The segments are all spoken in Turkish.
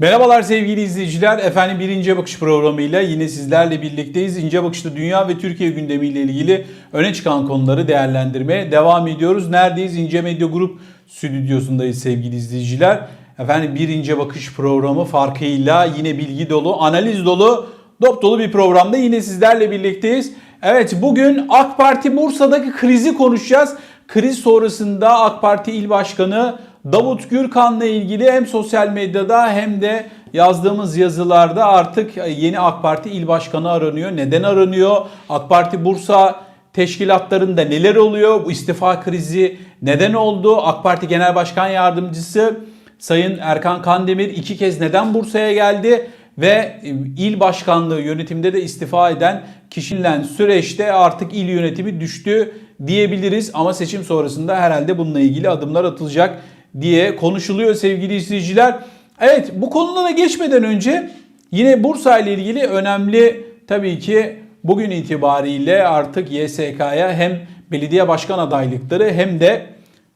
Merhabalar sevgili izleyiciler. Efendim bir İnce Bakış programıyla yine sizlerle birlikteyiz. İnce Bakış'ta dünya ve Türkiye gündemiyle ilgili öne çıkan konuları değerlendirmeye devam ediyoruz. Neredeyiz? İnce Medya Grup stüdyosundayız sevgili izleyiciler. Efendim bir İnce Bakış programı farkıyla yine bilgi dolu, analiz dolu, dop dolu bir programda yine sizlerle birlikteyiz. Evet bugün AK Parti Bursa'daki krizi konuşacağız. Kriz sonrasında AK Parti İl Başkanı Davut Gürkan'la ilgili hem sosyal medyada hem de yazdığımız yazılarda artık yeni AK Parti İl Başkanı aranıyor. Neden aranıyor? AK Parti Bursa teşkilatlarında neler oluyor? Bu istifa krizi neden oldu? AK Parti Genel Başkan Yardımcısı Sayın Erkan Kandemir iki kez neden Bursa'ya geldi? Ve il başkanlığı yönetimde de istifa eden kişinin süreçte artık il yönetimi düştü diyebiliriz. Ama seçim sonrasında herhalde bununla ilgili adımlar atılacak diye konuşuluyor sevgili izleyiciler. Evet bu konulara geçmeden önce yine Bursa ile ilgili önemli tabii ki bugün itibariyle artık YSK'ya hem belediye başkan adaylıkları hem de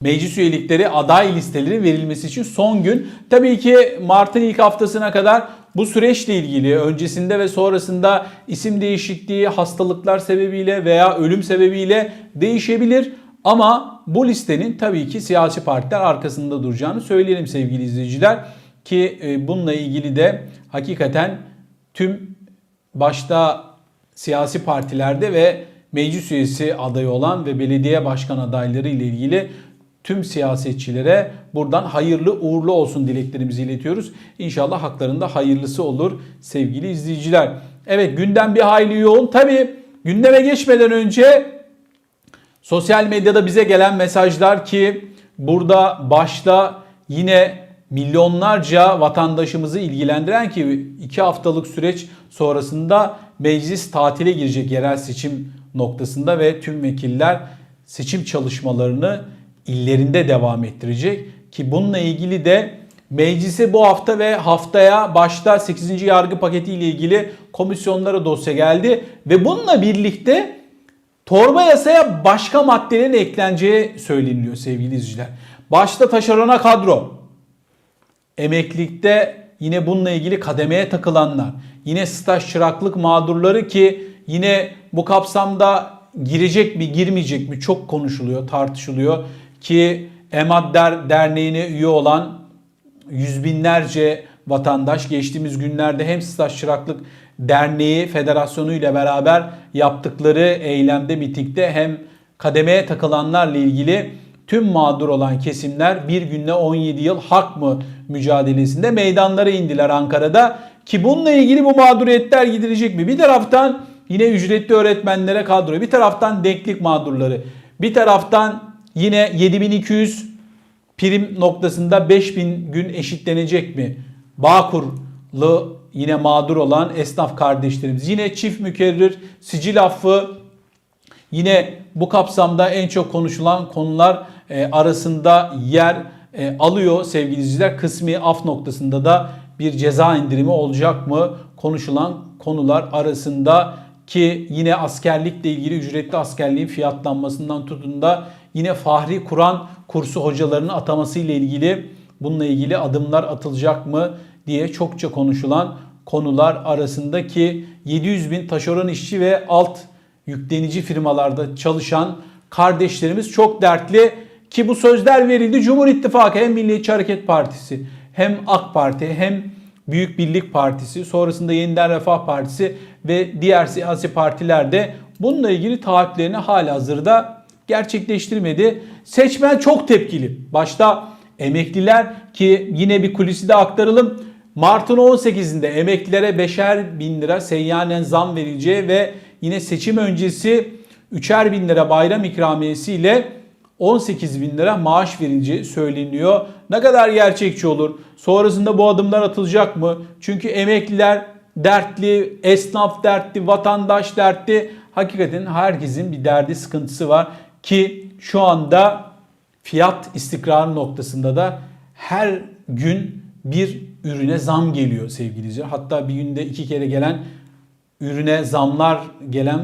meclis üyelikleri aday listeleri verilmesi için son gün. Tabii ki Mart'ın ilk haftasına kadar bu süreçle ilgili öncesinde ve sonrasında isim değişikliği hastalıklar sebebiyle veya ölüm sebebiyle değişebilir. Ama bu listenin tabii ki siyasi partiler arkasında duracağını söyleyelim sevgili izleyiciler. Ki e, bununla ilgili de hakikaten tüm başta siyasi partilerde ve meclis üyesi adayı olan ve belediye başkan adayları ile ilgili tüm siyasetçilere buradan hayırlı uğurlu olsun dileklerimizi iletiyoruz. İnşallah haklarında hayırlısı olur sevgili izleyiciler. Evet gündem bir hayli yoğun. Tabii gündeme geçmeden önce sosyal medyada bize gelen mesajlar ki burada başta yine milyonlarca vatandaşımızı ilgilendiren ki iki haftalık süreç sonrasında meclis tatile girecek yerel seçim noktasında ve tüm vekiller seçim çalışmalarını illerinde devam ettirecek ki bununla ilgili de meclise bu hafta ve haftaya başta 8. yargı paketi ile ilgili komisyonlara dosya geldi ve bununla birlikte torba yasaya başka maddelerin ekleneceği söyleniliyor sevgili izleyiciler. Başta taşerona kadro, emeklilikte yine bununla ilgili kademeye takılanlar, yine staj çıraklık mağdurları ki yine bu kapsamda girecek mi girmeyecek mi çok konuşuluyor, tartışılıyor ki EMAD Der Derneği'ne üye olan yüz binlerce vatandaş geçtiğimiz günlerde hem staj çıraklık derneği federasyonu ile beraber yaptıkları eylemde mitingde hem kademeye takılanlarla ilgili tüm mağdur olan kesimler bir günde 17 yıl hak mı mücadelesinde meydanlara indiler Ankara'da ki bununla ilgili bu mağduriyetler gidirecek mi? Bir taraftan yine ücretli öğretmenlere kadro, bir taraftan denklik mağdurları, bir taraftan yine 7200 prim noktasında 5000 gün eşitlenecek mi? Bağkurlu yine mağdur olan esnaf kardeşlerimiz. Yine çift mükerrir, sicil affı yine bu kapsamda en çok konuşulan konular e, arasında yer e, alıyor sevgili izleyiciler. Kısmi af noktasında da bir ceza indirimi olacak mı? Konuşulan konular arasında ki yine askerlikle ilgili ücretli askerliğin fiyatlanmasından tutun da yine Fahri Kur'an kursu hocalarının ataması ile ilgili bununla ilgili adımlar atılacak mı diye çokça konuşulan konular arasındaki 700 bin taşeron işçi ve alt yüklenici firmalarda çalışan kardeşlerimiz çok dertli ki bu sözler verildi Cumhur İttifakı hem Milliyetçi Hareket Partisi hem AK Parti hem Büyük Birlik Partisi sonrasında Yeniden Refah Partisi ve diğer siyasi partiler de bununla ilgili taahhütlerini hala hazırda gerçekleştirmedi. Seçmen çok tepkili. Başta emekliler ki yine bir kulisi de aktaralım. Mart'ın 18'inde emeklilere 5'er bin lira seyyanen zam verileceği ve yine seçim öncesi 3'er bin lira bayram ikramiyesi ile 18 bin lira maaş verileceği söyleniyor. Ne kadar gerçekçi olur? Sonrasında bu adımlar atılacak mı? Çünkü emekliler dertli, esnaf dertli, vatandaş dertli. Hakikaten herkesin bir derdi, sıkıntısı var ki şu anda fiyat istikrarı noktasında da her gün bir ürüne zam geliyor sevgili izleyiciler. Hatta bir günde iki kere gelen ürüne zamlar gelen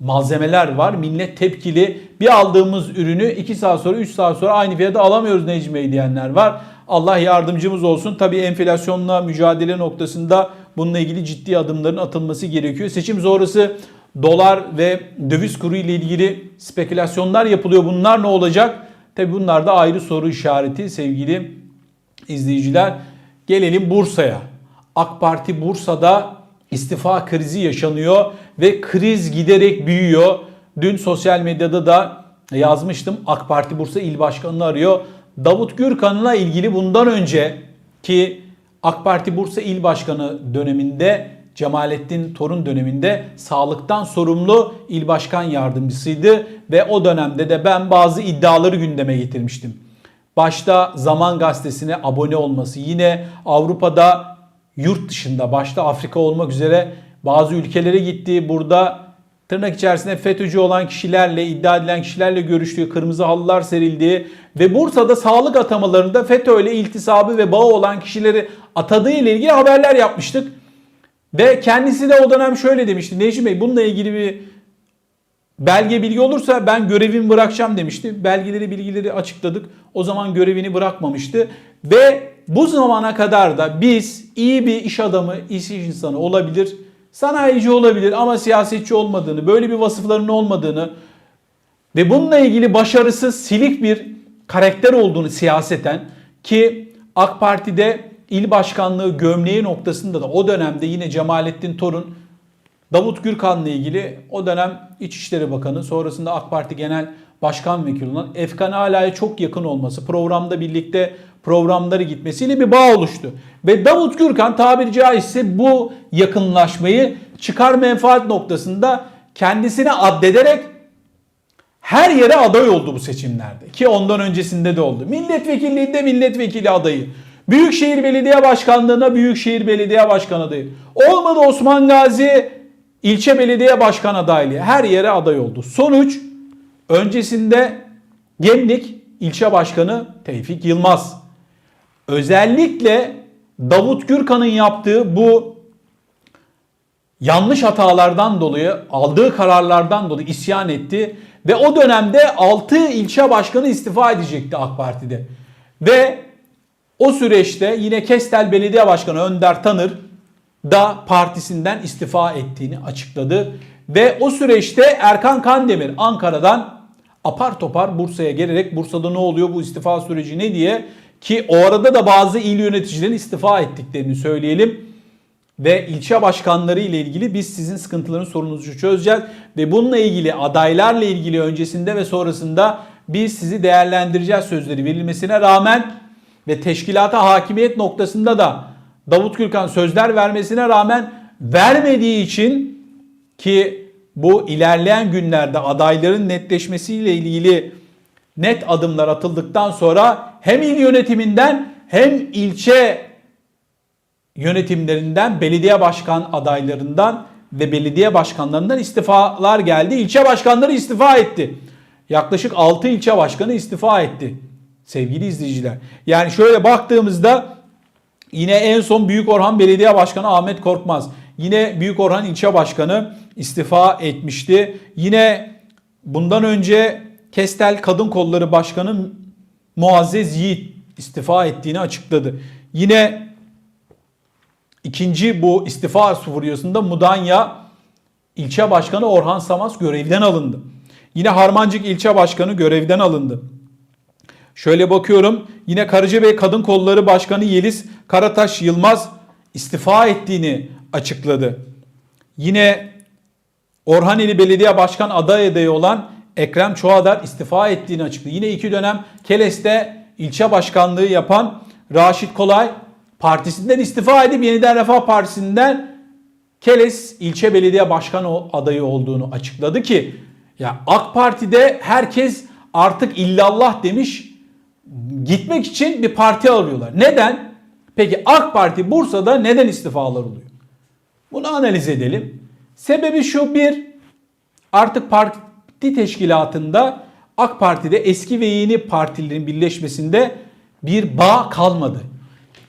malzemeler var. Millet tepkili. Bir aldığımız ürünü 2 saat sonra 3 saat sonra aynı fiyata alamıyoruz Necmi Bey diyenler var. Allah yardımcımız olsun. Tabii enflasyonla mücadele noktasında bununla ilgili ciddi adımların atılması gerekiyor. Seçim sonrası dolar ve döviz kuru ile ilgili spekülasyonlar yapılıyor. Bunlar ne olacak? Tabii bunlar da ayrı soru işareti sevgili izleyiciler. Gelelim Bursa'ya. AK Parti Bursa'da istifa krizi yaşanıyor ve kriz giderek büyüyor. Dün sosyal medyada da yazmıştım. AK Parti Bursa İl Başkanı'nı arıyor. Davut Gürkan'la ilgili bundan önce ki AK Parti Bursa İl Başkanı döneminde Cemalettin Torun döneminde sağlıktan sorumlu il başkan yardımcısıydı ve o dönemde de ben bazı iddiaları gündeme getirmiştim. Başta Zaman Gazetesi'ne abone olması, yine Avrupa'da yurt dışında başta Afrika olmak üzere bazı ülkelere gitti. Burada tırnak içerisinde FETÖ'cü olan kişilerle, iddia edilen kişilerle görüştüğü, kırmızı halılar serildiği ve Bursa'da sağlık atamalarında FETÖ ile iltisabı ve bağı olan kişileri atadığı ile ilgili haberler yapmıştık. Ve kendisi de o dönem şöyle demişti. Necmi Bey bununla ilgili bir belge bilgi olursa ben görevimi bırakacağım demişti. Belgeleri bilgileri açıkladık. O zaman görevini bırakmamıştı. Ve bu zamana kadar da biz iyi bir iş adamı, iş insanı olabilir, sanayici olabilir ama siyasetçi olmadığını, böyle bir vasıflarının olmadığını ve bununla ilgili başarısız, silik bir karakter olduğunu siyaseten ki AK Parti'de il başkanlığı gömleği noktasında da o dönemde yine Cemalettin Torun Davut Gürkan'la ilgili o dönem İçişleri Bakanı sonrasında AK Parti Genel Başkan Vekili olan Efkan Ala'ya çok yakın olması, programda birlikte programları gitmesiyle bir bağ oluştu. Ve Davut Gürkan tabiri caizse bu yakınlaşmayı çıkar menfaat noktasında kendisine addederek her yere aday oldu bu seçimlerde. Ki ondan öncesinde de oldu. Milletvekilliğinde milletvekili adayı. Büyükşehir Belediye Başkanlığı'na Büyükşehir Belediye Başkan adayı. Olmadı Osman Gazi ilçe belediye başkan adaylığı. Her yere aday oldu. Sonuç öncesinde Gemlik ilçe başkanı Tevfik Yılmaz. Özellikle Davut Gürkan'ın yaptığı bu yanlış hatalardan dolayı, aldığı kararlardan dolayı isyan etti ve o dönemde 6 ilçe başkanı istifa edecekti AK Parti'de. Ve o süreçte yine Kestel Belediye Başkanı Önder Tanır da partisinden istifa ettiğini açıkladı. Ve o süreçte Erkan Kandemir Ankara'dan apar topar Bursa'ya gelerek Bursa'da ne oluyor bu istifa süreci ne diye ki o arada da bazı il yöneticilerin istifa ettiklerini söyleyelim. Ve ilçe başkanları ile ilgili biz sizin sıkıntıların sorununuzu çözeceğiz. Ve bununla ilgili adaylarla ilgili öncesinde ve sonrasında biz sizi değerlendireceğiz sözleri verilmesine rağmen ve teşkilata hakimiyet noktasında da Davut Gürkan sözler vermesine rağmen vermediği için ki bu ilerleyen günlerde adayların netleşmesiyle ilgili net adımlar atıldıktan sonra hem il yönetiminden hem ilçe yönetimlerinden, belediye başkan adaylarından ve belediye başkanlarından istifalar geldi. İlçe başkanları istifa etti. Yaklaşık 6 ilçe başkanı istifa etti. Sevgili izleyiciler. Yani şöyle baktığımızda yine en son Büyük Orhan Belediye Başkanı Ahmet Korkmaz. Yine Büyük Orhan İlçe Başkanı istifa etmişti. Yine bundan önce Kestel Kadın Kolları Başkanı Muazzez Yiğit istifa ettiğini açıkladı. Yine ikinci bu istifa furyasında Mudanya ilçe başkanı Orhan Samaz görevden alındı. Yine Harmancık ilçe başkanı görevden alındı. Şöyle bakıyorum yine Karacabey Kadın Kolları Başkanı Yeliz Karataş Yılmaz istifa ettiğini açıkladı. Yine Orhaneli Belediye Başkan aday adayı olan Ekrem Çoğadar istifa ettiğini açıkladı. Yine iki dönem Keles'te ilçe başkanlığı yapan Raşit Kolay partisinden istifa edip yeniden Refah Partisi'nden Keles ilçe belediye başkanı adayı olduğunu açıkladı ki ya AK Parti'de herkes artık illallah demiş gitmek için bir parti arıyorlar. Neden? Peki AK Parti Bursa'da neden istifalar oluyor? Bunu analiz edelim. Sebebi şu bir artık parti teşkilatında AK Parti'de eski ve yeni partilerin birleşmesinde bir bağ kalmadı.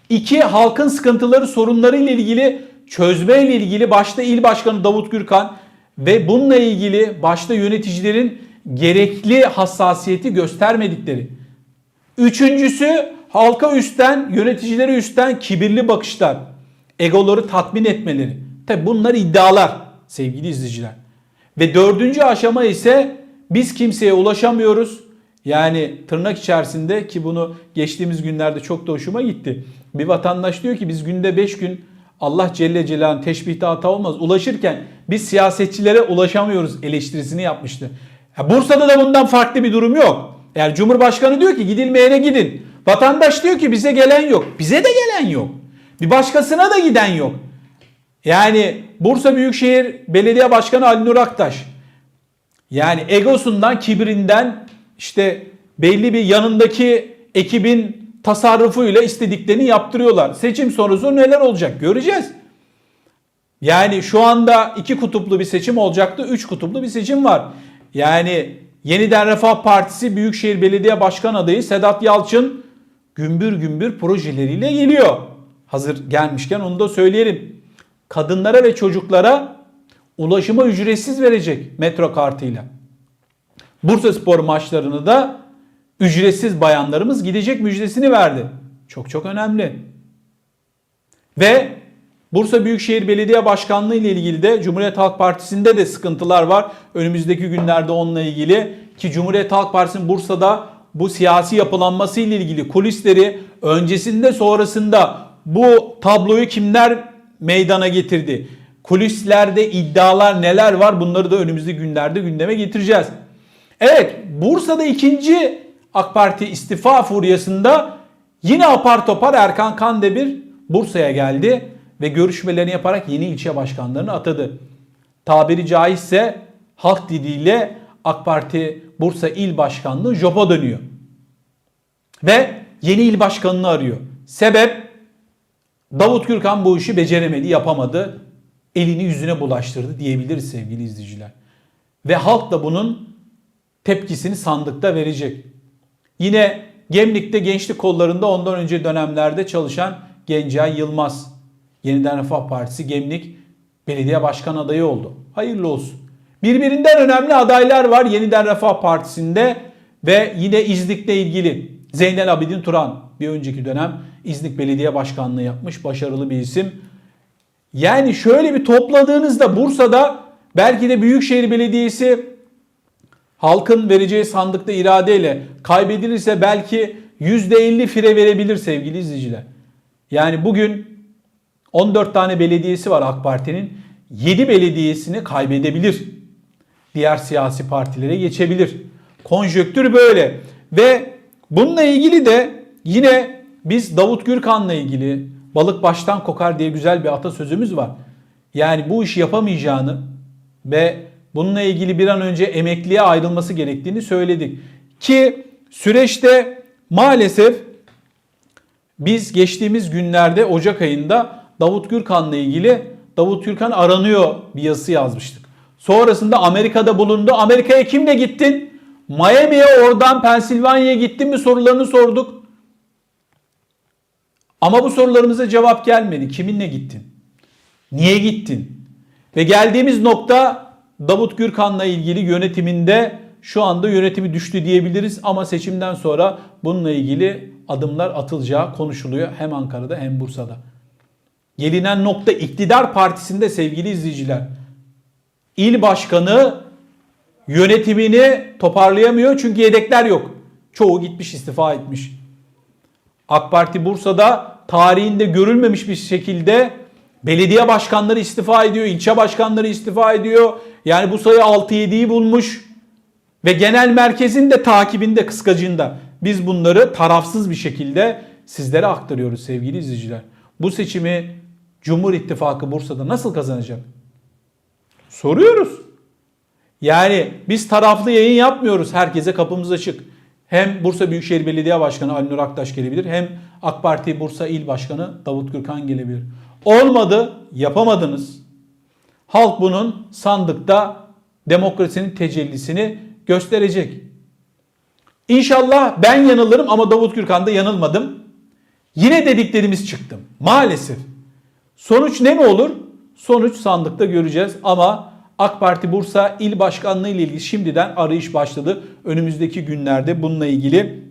İki, halkın sıkıntıları, sorunları ile ilgili çözme ile ilgili başta il başkanı Davut Gürkan ve bununla ilgili başta yöneticilerin gerekli hassasiyeti göstermedikleri. Üçüncüsü halka üstten, yöneticilere üstten kibirli bakışlar, egoları tatmin etmeleri. Tabi bunlar iddialar sevgili izleyiciler. Ve dördüncü aşama ise biz kimseye ulaşamıyoruz. Yani tırnak içerisinde ki bunu geçtiğimiz günlerde çok da hoşuma gitti. Bir vatandaş diyor ki biz günde 5 gün Allah Celle Celaluhu'nun teşbihte hata olmaz. Ulaşırken biz siyasetçilere ulaşamıyoruz eleştirisini yapmıştı. Ya Bursa'da da bundan farklı bir durum yok. Yani Cumhurbaşkanı diyor ki gidilmeyene gidin. Vatandaş diyor ki bize gelen yok. Bize de gelen yok. Bir başkasına da giden yok. Yani Bursa Büyükşehir Belediye Başkanı Ali Nur Aktaş yani egosundan, kibrinden işte belli bir yanındaki ekibin tasarrufuyla istediklerini yaptırıyorlar. Seçim sonrası neler olacak göreceğiz. Yani şu anda iki kutuplu bir seçim olacaktı. Üç kutuplu bir seçim var. Yani Yeniden Refah Partisi Büyükşehir Belediye Başkan adayı Sedat Yalçın gümbür gümbür projeleriyle geliyor. Hazır gelmişken onu da söyleyelim. Kadınlara ve çocuklara ulaşıma ücretsiz verecek metro kartıyla. Bursa Spor maçlarını da ücretsiz bayanlarımız gidecek müjdesini verdi. Çok çok önemli. Ve Bursa Büyükşehir Belediye Başkanlığı ile ilgili de Cumhuriyet Halk Partisi'nde de sıkıntılar var. Önümüzdeki günlerde onunla ilgili ki Cumhuriyet Halk Partisi'nin Bursa'da bu siyasi yapılanması ile ilgili kulisleri öncesinde sonrasında bu tabloyu kimler meydana getirdi? Kulislerde iddialar neler var? Bunları da önümüzdeki günlerde gündeme getireceğiz. Evet Bursa'da ikinci AK Parti istifa furyasında yine apar topar Erkan Kandemir Bursa'ya geldi ve görüşmelerini yaparak yeni ilçe başkanlarını atadı. Tabiri caizse halk diliyle AK Parti Bursa İl Başkanlığı jopa dönüyor. Ve yeni il başkanını arıyor. Sebep Davut Gürkan bu işi beceremedi, yapamadı. Elini yüzüne bulaştırdı diyebiliriz sevgili izleyiciler. Ve halk da bunun tepkisini sandıkta verecek. Yine Gemlik'te gençlik kollarında ondan önce dönemlerde çalışan Gencay Yılmaz. Yeniden Refah Partisi Gemlik belediye başkan adayı oldu. Hayırlı olsun. Birbirinden önemli adaylar var Yeniden Refah Partisi'nde ve yine İznik'le ilgili Zeynel Abidin Turan bir önceki dönem İznik Belediye Başkanlığı yapmış başarılı bir isim. Yani şöyle bir topladığınızda Bursa'da belki de Büyükşehir Belediyesi halkın vereceği sandıkta iradeyle kaybedilirse belki %50 fire verebilir sevgili izleyiciler. Yani bugün 14 tane belediyesi var AK Parti'nin. 7 belediyesini kaybedebilir. Diğer siyasi partilere geçebilir. Konjöktür böyle. Ve bununla ilgili de yine biz Davut Gürkan'la ilgili balık baştan kokar diye güzel bir atasözümüz var. Yani bu işi yapamayacağını ve bununla ilgili bir an önce emekliye ayrılması gerektiğini söyledik. Ki süreçte maalesef biz geçtiğimiz günlerde Ocak ayında Davut Gürkan'la ilgili Davut Gürkan aranıyor bir yazısı yazmıştık. Sonrasında Amerika'da bulundu. Amerika'ya kimle gittin? Miami'ye oradan Pensilvanya'ya gittin mi sorularını sorduk. Ama bu sorularımıza cevap gelmedi. Kiminle gittin? Niye gittin? Ve geldiğimiz nokta Davut Gürkan'la ilgili yönetiminde şu anda yönetimi düştü diyebiliriz ama seçimden sonra bununla ilgili adımlar atılacağı konuşuluyor hem Ankara'da hem Bursa'da. Gelinen nokta iktidar partisinde sevgili izleyiciler. İl başkanı yönetimini toparlayamıyor çünkü yedekler yok. Çoğu gitmiş istifa etmiş. AK Parti Bursa'da tarihinde görülmemiş bir şekilde belediye başkanları istifa ediyor, ilçe başkanları istifa ediyor. Yani bu sayı 6-7'yi bulmuş ve genel merkezin de takibinde, kıskacında. Biz bunları tarafsız bir şekilde sizlere aktarıyoruz sevgili izleyiciler. Bu seçimi Cumhur İttifakı Bursa'da nasıl kazanacak? Soruyoruz. Yani biz taraflı yayın yapmıyoruz. Herkese kapımız açık. Hem Bursa Büyükşehir Belediye Başkanı Ali Nur Aktaş gelebilir hem AK Parti Bursa İl Başkanı Davut Gürkan gelebilir. Olmadı, yapamadınız. Halk bunun sandıkta demokrasinin tecellisini gösterecek. İnşallah ben yanılırım ama Davut Gürkan'da yanılmadım. Yine dediklerimiz çıktı. Maalesef. Sonuç ne mi olur? Sonuç sandıkta göreceğiz ama AK Parti Bursa İl Başkanlığı ile ilgili şimdiden arayış başladı. Önümüzdeki günlerde bununla ilgili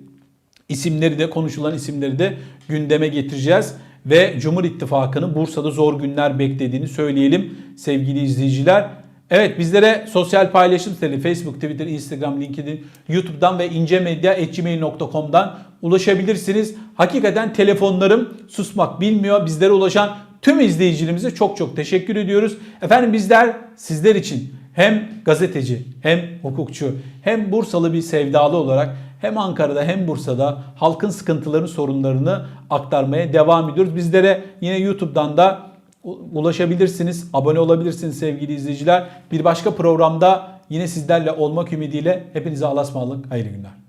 isimleri de konuşulan isimleri de gündeme getireceğiz. Ve Cumhur İttifakı'nın Bursa'da zor günler beklediğini söyleyelim sevgili izleyiciler. Evet bizlere sosyal paylaşım siteleri Facebook, Twitter, Instagram, LinkedIn, YouTube'dan ve incemedya.gmail.com'dan ulaşabilirsiniz. Hakikaten telefonlarım susmak bilmiyor. Bizlere ulaşan tüm izleyicilerimize çok çok teşekkür ediyoruz. Efendim bizler sizler için hem gazeteci hem hukukçu hem Bursalı bir sevdalı olarak hem Ankara'da hem Bursa'da halkın sıkıntılarını sorunlarını aktarmaya devam ediyoruz. Bizlere yine YouTube'dan da ulaşabilirsiniz, abone olabilirsiniz sevgili izleyiciler. Bir başka programda yine sizlerle olmak ümidiyle hepinize Allah'a ısmarladık. Hayırlı günler.